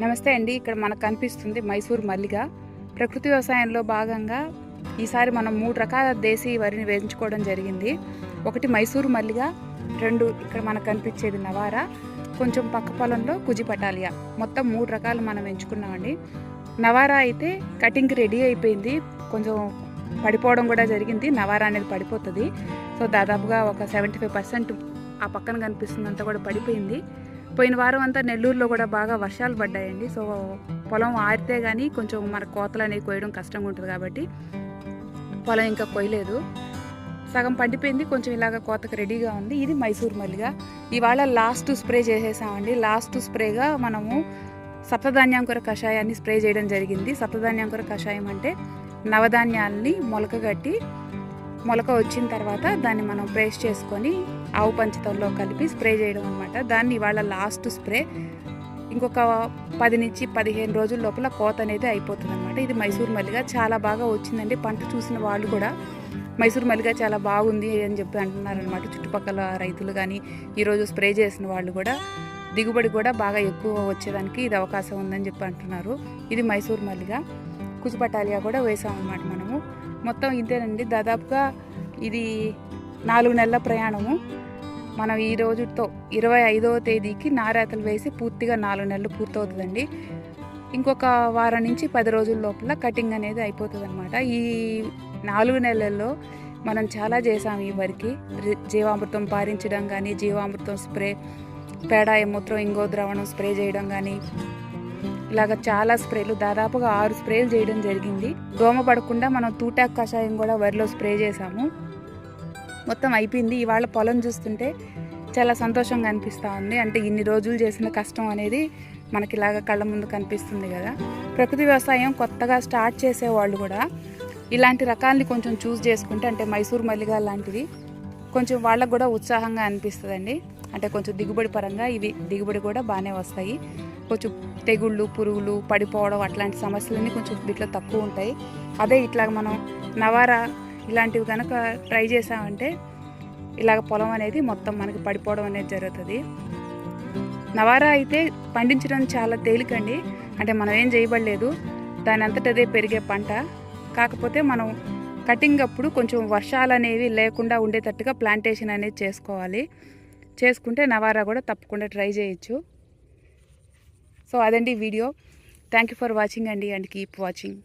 నమస్తే అండి. ఇక్కడ మనకు కనిపిస్తుంది మైసూర్ మల్లిగ. ప్రకృతి వ్యవసాయంలో భాగంగా ఈసారి మనం మూడు రకాల దేశీ వరిని వేయించుకోవడం జరిగింది. ఒకటి మైసూరు మల్లిగ రెండు ఇక్కడ మనకు కనిపించేది నవారా కొంచెం పక్క పొలంలో కుజి పటాలియా. మొత్తం మూడు రకాలు మనం ఎంచుకున్నామండి. నవారా అయితే కటింగ్కి రెడీ అయిపోయింది. కొంచెం పడిపోవడం కూడా జరిగింది. నవారా అనేది పడిపోతుంది. సో దాదాపుగా ఒక సెవెంటీ ఫైవ్ పర్సెంట్ ఆ పక్కన కనిపిస్తుందంతా కూడా పడిపోయింది. పోయిన వారం అంతా నెల్లూరులో కూడా బాగా వర్షాలు పడ్డాయండి. సో పొలం ఆరితే కానీ కొంచెం మన కోతలు అనేవి కోయడం కష్టంగా ఉంటుంది కాబట్టి పొలం ఇంకా కొయ్యలేదు. సగం పండిపోయింది కొంచెం ఇలాగ కోతకు రెడీగా ఉంది. ఇది మైసూర్ మల్లిగా. ఇవాళ లాస్ట్ స్ప్రే చేసేసామండి. లాస్ట్ స్ప్రేగా మనము సప్తధాన్యాంకుర కషాయాన్ని స్ప్రే చేయడం జరిగింది. సప్తధాన్యాంకుర కషాయం అంటే నవధాన్యాల్ని మొలకగట్టి మొలక వచ్చిన తర్వాత దాన్ని మనం ప్రెస్ చేసుకొని ఆవు పంచతంలో కలిపి స్ప్రే చేయడం అనమాట దాన్ని ఇవాళ లాస్ట్ స్ప్రే ఇంకొక పది నుంచి పదిహేను రోజుల లోపల కోత అనేది అయిపోతుంది అనమాట ఇది మైసూర్ మల్లిగా చాలా బాగా వచ్చిందండి. పంట చూసిన వాళ్ళు కూడా మైసూర్ మల్లిగా చాలా బాగుంది అని చెప్పి అంటున్నారు అనమాట చుట్టుపక్కల రైతులు కానీ ఈరోజు స్ప్రే చేసిన వాళ్ళు కూడా దిగుబడి కూడా బాగా ఎక్కువ వచ్చేదానికి ఇది అవకాశం ఉందని చెప్పి అంటున్నారు. ఇది మైసూర్ మల్లిగా. కుచిపటాలియా కూడా వేసామన్నమాట మనము. మొత్తం ఇంతేనండి. దాదాపుగా ఇది నాలుగు నెలల ప్రయాణము. మనం ఈ రోజుతో ఇరవై ఐదవ తేదీకి నారాతలు వేసి పూర్తిగా నాలుగు నెలలు పూర్తవుతుందండి. ఇంకొక వారం నుంచి పది రోజుల లోపల కటింగ్ అనేది అయిపోతుంది అనమాట ఈ నాలుగు నెలల్లో మనం చాలా చేసాం ఈ వరకు. జీవామృతం పారించడం కానీ జీవామృతం స్ప్రే పేడ మూత్రం ఇంగో ద్రావణం స్ప్రే చేయడం కానీ ఇలాగ చాలా స్ప్రేలు దాదాపుగా ఆరు స్ప్రేలు చేయడం జరిగింది. దోమ పడకుండా మనం తూటాక్ కషాయం కూడా వరిలో స్ప్రే చేసాము మొత్తం అయిపోయింది. ఇవాళ పొలం చూస్తుంటే చాలా సంతోషంగా అనిపిస్తూ ఉంది. అంటే ఇన్ని రోజులు చేసిన కష్టం అనేది మనకి ఇలాగ కళ్ళ ముందు కనిపిస్తుంది కదా. ప్రకృతి వ్యవసాయం కొత్తగా స్టార్ట్ చేసే వాళ్ళు కూడా ఇలాంటి రకాల్ని కొంచెం చూస్ చేసుకుంటే అంటే మైసూర్ మల్లిగా లాంటివి కొంచెం వాళ్ళకు కూడా ఉత్సాహంగా అనిపిస్తుందండి. అంటే కొంచెం దిగుబడి పరంగా ఇవి దిగుబడి కూడా బాగానే వస్తాయి. కొంచెం తెగుళ్ళు పురుగులు పడిపోవడం అట్లాంటి సమస్యలన్నీ కొంచెం వీటిలో తక్కువ ఉంటాయి. అదే ఇట్లా మనం నవారా ఇలాంటివి కనుక ట్రై చేసామంటే ఇలాగ పొలం అనేది మొత్తం మనకి పడిపోవడం అనేది జరుగుతుంది. నవారా అయితే పండించడం చాలా తేలికండి. అంటే మనం ఏం చేయబడలేదు. దాని అంతట అదే పెరిగే పంట. కాకపోతే మనం కటింగ్ అప్పుడు కొంచెం వర్షాలు అనేవి లేకుండా ఉండేటట్టుగా ప్లాంటేషన్ అనేది చేసుకోవాలి. చేసుకుంటే నవారా కూడా తప్పకుండా ట్రై చేయొచ్చు. సో అదండి video. Thank you for watching అండి అండ్ కీప్ వాచింగ్